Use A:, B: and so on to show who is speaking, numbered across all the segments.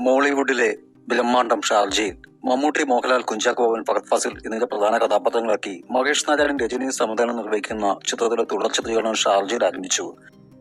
A: ബോളിവുഡിലെ ബ്രഹ്മാണ്ടം ഷാർജയിൽ മമ്മൂട്ടി മോഹൻലാൽ കുഞ്ചാക്കോ ബോബൻ ഫഹദ് ഫാസിൽ എന്നിവരെ പ്രധാന കഥാപാത്രങ്ങളാക്കി മഹേഷ് നാരായണൻ രജനി സംവിധാനം നിർവഹിക്കുന്ന ചിത്രത്തിലെ തുടർ ചിത്രീകരണം ഷാർജയിൽ ആരംഭിച്ചു.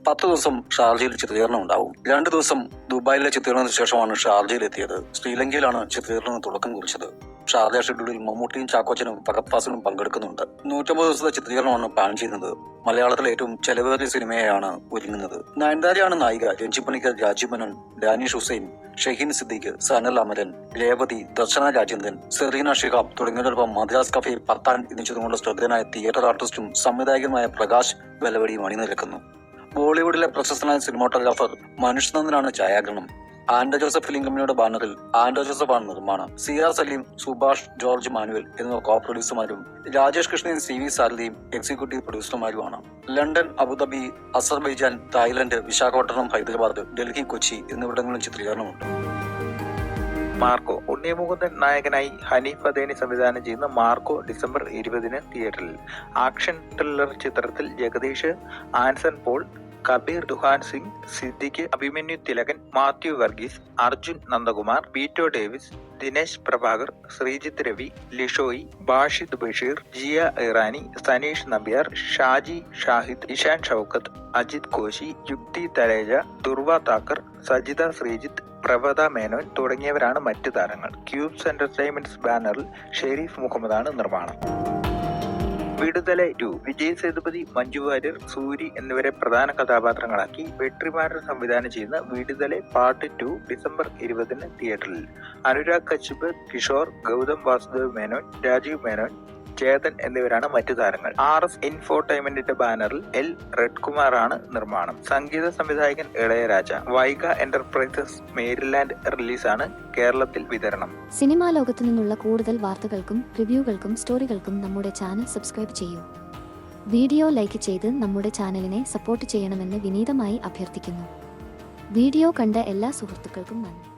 A: പത്ത് ദിവസം ഷാർജയിൽ ചിത്രീകരണം ഉണ്ടാവും. രണ്ടു ദിവസം ദുബായിലെ ചിത്രീകരണത്തിന് ശേഷമാണ് ഷാർജയിൽ എത്തിയത്. ശ്രീലങ്കയിലാണ് ചിത്രീകരണം തുടക്കം കുറിച്ചത്. ഷാർജ ഷെഡ്യൂളിൽ മമ്മൂട്ടിയും ചാക്കോച്ചനും ഫഹദ് ഫാസിലും പങ്കെടുക്കുന്നുണ്ട്. നൂറ്റമ്പത് ദിവസത്തെ ചിത്രീകരണമാണ് പ്ലാൻ ചെയ്യുന്നത്. മലയാളത്തിലെ ഏറ്റവും ചെലവേറിയ സിനിമയാണ് ഒരുങ്ങുന്നത്. നയൻതാരയാണ് നായിക രഞ്ജി പണിക്കർ രാജീവ് മേനോൻ ഡാനിഷ് ഹുസൈൻ ഷഹീൻ സിദ്ദീഖ് സനൽ അമരൻ രേവതി ദർശന രാജേന്ദ്രൻ സെറീന ഷിഹാബ് തുടങ്ങിയവരോടൊപ്പം മദ്രാസ് കഫേ പത്താൻ എന്നീ ചിത്രങ്ങളുടെ ശ്രദ്ധേയനായ തിയേറ്റർ ആർട്ടിസ്റ്റും സംവിധായകനുമായ പ്രകാശ് വെലവടിയും അണിനിരക്കുന്നു. ബോളിവുഡിലെ പ്രശസ്തനായ സിനിമാട്ടോഗ്രാഫർ മനുഷ്യനന്ദനാണ് ഛായാഗ്രഹണം. ആൻഡോ ജോസഫ് ഫിലിം കമ്പനിയുടെ ബാനറിൽ ആൻഡോ ജോസഫ് ആണ് നിർമ്മാണം. സി ആർ സലീം സുഭാഷ് ജോർജ് മാനുവൽ എന്നിവർ കോ പ്രൊഡ്യൂസർമാരും രാജേഷ് കൃഷ്ണൻ സി വി സാരഥിയും executive പ്രൊഡ്യൂസർമാരുമാണ് London Abu Dhabi Azerbaijan Thailand Visakhapatnam Hyderabad Delhi Kochi എന്നിവിടങ്ങളിലും ചിത്രീകരണമുണ്ട്.
B: മാർക്കോ ഉണ്ണിമുകുന്ദൻ നായകനായി ഹനീഫ് അദേനി സംവിധാനം ചെയ്യുന്ന മാർക്കോ ഡിസംബർ ഇരുപതിന് തിയേറ്ററിൽ. ആക്ഷൻ ത്രില്ലർ ചിത്രത്തിൽ ജഗദീഷ് ആൻസൺ പോൾ കബീർ ദുഹാൻ സിംഗ് സിദ്ദിഖ് അഭിമന്യു തിലകൻ മാത്യു വർഗീസ് അർജുൻ നന്ദകുമാർ പീറ്റോ ഡേവിസ് ദിനേശ് പ്രഭാകർ ശ്രീജിത്ത് രവി ലിഷോയി ബാഷിദ് ബഷീർ ജിയ ഇറാനി സനീഷ് നമ്പ്യാർ ഷാജി ഷാഹിദ് ഇഷാൻ ഷൌക്കത്ത് അജിത് കോശി യുക്തി തലേജ ദുർവ താക്കർ സജിത ശ്രീജിത്ത് പ്രഭത മേനോൻ തുടങ്ങിയവരാണ് മറ്റു താരങ്ങൾ. ക്യൂബ്സ് എന്റർടൈൻമെന്റ്സ് ബാനറിൽ ഷെരീഫ് മുഹമ്മദാണ് നിർമ്മാണം. വിടുതല ടു വിജയ് സേതുപതി മഞ്ജു വാര്യർ സൂരി എന്നിവരെ പ്രധാന കഥാപാത്രങ്ങളാക്കി വെട്രിമാരൻ സംവിധാനം ചെയ്യുന്ന വിടുതല പാർട്ട് ടു ഡിസംബർ ഇരുപതിന് തിയേറ്ററിൽ. അനുരാഗ് കശ്യപ് കിഷോർ ഗൗതം വാസുദേവ് മേനോൻ രാജീവ് മേനോൻ ചേതൻ എന്നിവരാണ് മറ്റു താരങ്ങൾ. ആർ എസ് ഇൻഫോർടൈൻമെന്റിന്റെ ബാനറിൽ എൽ റെഡ് കുമാറാണ് നിർമ്മാണം. സംഗീത സംവിധായകൻ ഇളയരാജ വൈഗ എന്റർപ്രൈസസ് മേരിലാൻഡ് റിലീസാണ് കേരളത്തിൽ വിതരണം.
C: സിനിമാ ലോകത്തു നിന്നുള്ള കൂടുതൽ വാർത്തകൾക്കും റിവ്യൂകൾക്കും സ്റ്റോറികൾക്കും നമ്മുടെ ചാനൽ സബ്സ്ക്രൈബ് ചെയ്യൂ. വീഡിയോ ലൈക്ക് ചെയ്ത് നമ്മുടെ ചാനലിനെ സപ്പോർട്ട് ചെയ്യണമെന്ന് വിനീതമായി അഭ്യർത്ഥിക്കുന്നു. വീഡിയോ കണ്ട എല്ലാ സുഹൃത്തുക്കൾക്കും നന്ദി.